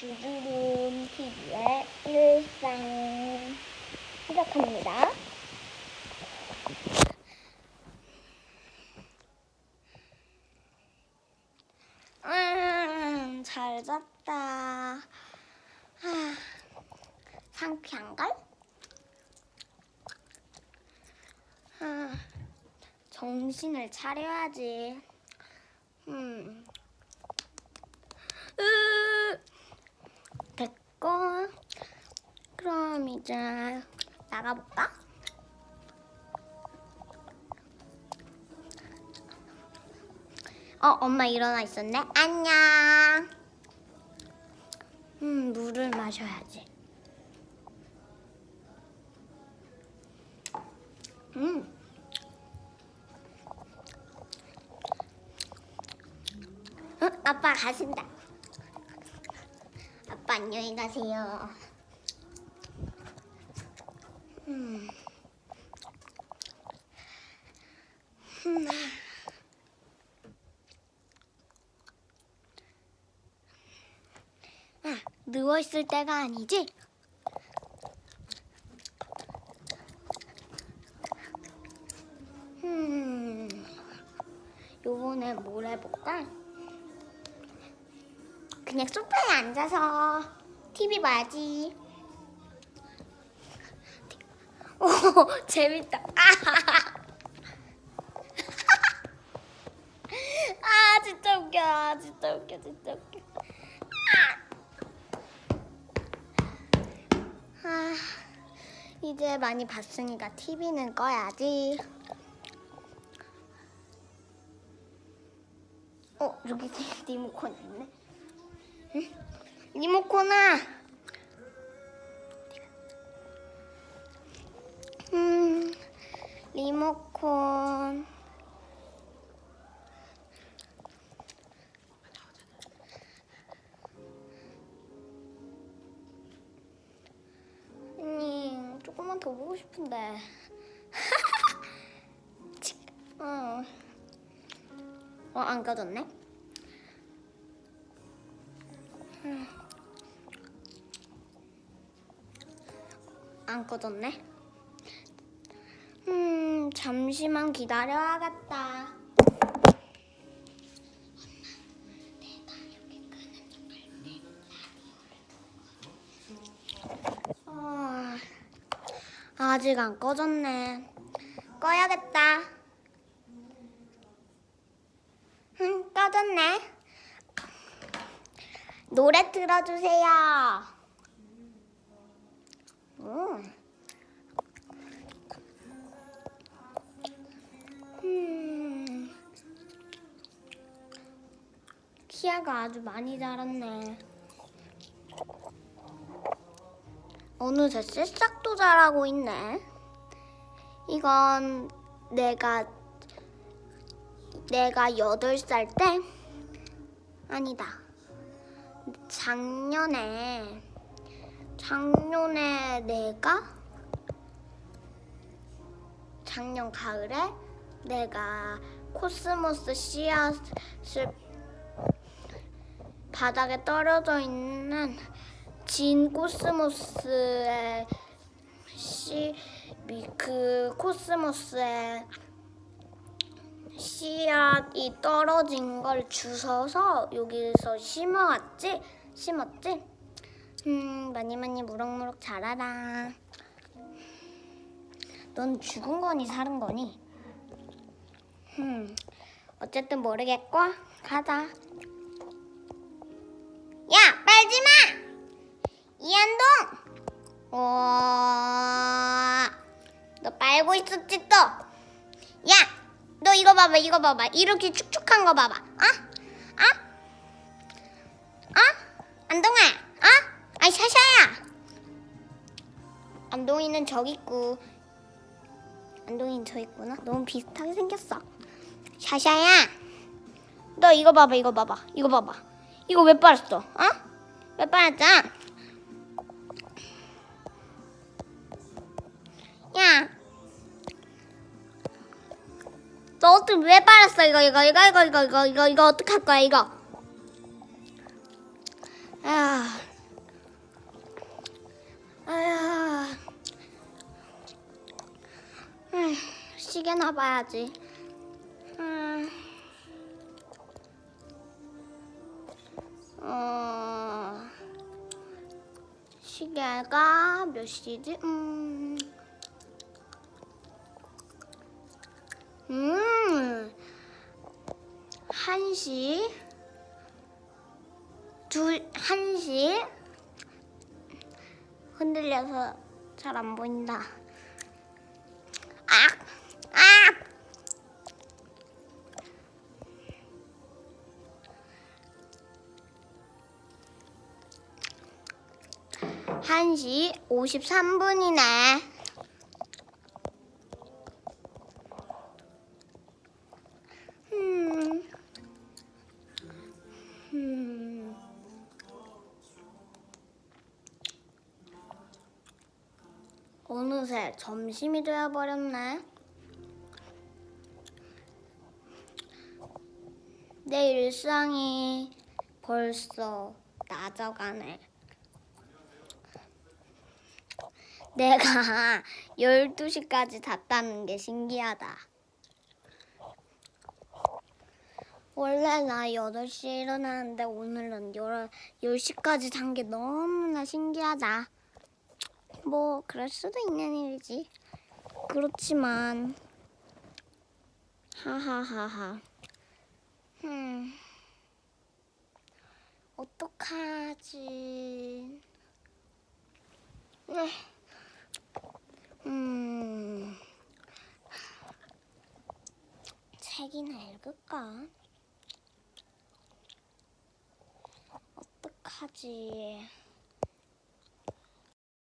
주주룸 TV의 일상 시작합니다. 음, 잘 잤다. 아, 상쾌한걸? 아, 정신을 차려야지. 음. 으, 됐고. 그럼 이제 나가볼까? 어, 엄마 일어나 있었네. 안녕. 음, 물을 마셔야지. 음. 응, 아빠 가신다. 안녕히 가세요. 음. 음. 아, 누워있을 때가 아니지? 음, 요번에 뭘 해볼까? 그냥 소파에 앉아서 TV 봐야지. 오, 재밌다. 아, 진짜 웃겨. 아, 진짜 웃겨. 진짜 웃겨. 아, 이제 많이 봤으니까 TV는 꺼야지. 어, 여기 리모컨 있네. 응? 리모컨아. 음, 리모컨. 언니, 조금만 더 보고 싶은데. 치, 어. 어, 안 꺼졌네? 음. 안 꺼졌네? 음, 잠시만 기다려야겠다. 어, 아직 안 꺼졌네. 꺼야겠다. 응, 꺼졌네. 노래 틀어주세요. 음. 음. 키아가 아주 많이 자랐네. 어느새 새싹도 자라고 있네. 이건 내가 내가 여덟 살 때 아니다. 작년에 작년에 내가 작년 가을에 내가 코스모스 씨앗을 바닥에 떨어져 있는 진 코스모스의 씨, 미- 그 코스모스의 씨앗이 떨어진 걸 주워서 여기서 심어왔지? 심었지? 음, 많이 많이 무럭무럭 자라라. 넌 죽은 거니 사는 거니? 음, 어쨌든 모르겠고 가자. 야, 빨지 마! 이한동! 와, 너 빨고 있었지 또? 야, 너 이거 봐봐, 이거 봐봐. 이렇게 축축한 거 봐봐. 어? 어? 어? 안동아, 어? 아이 샤샤야. 안동이는 저기 있고 안동이는 저 있구나. 너무 비슷하게 생겼어. 샤샤야. 너 이거 봐봐 이거 봐봐 이거 봐봐. 이거 왜 빨았어? 어? 왜 빨았어? 야. 너 어떻게 왜 빨았어 이거 이거 이거 이거 이거 이거, 이거 어떡할 거야 이거? 시계나 봐야지. 음. 어. 시계가 몇 시지? 음. 음. 1시. 둘, 1시. 흔들려서 잘 안 보인다. 아! 아! 한시 53분이네. 음. 음. 어느새 점심이 되어버렸네. 내 일상이 벌써 낮아가네. 내가 12시까지 잤다는 게 신기하다. 원래 나 8시에 일어나는데 오늘은 10시까지 잔 게 너무나 신기하다. 뭐, 그럴 수도 있는 일이지. 그렇지만, 하하하하. 음, 어떡하지? 네. 음, 책이나 읽을까? 어떡하지?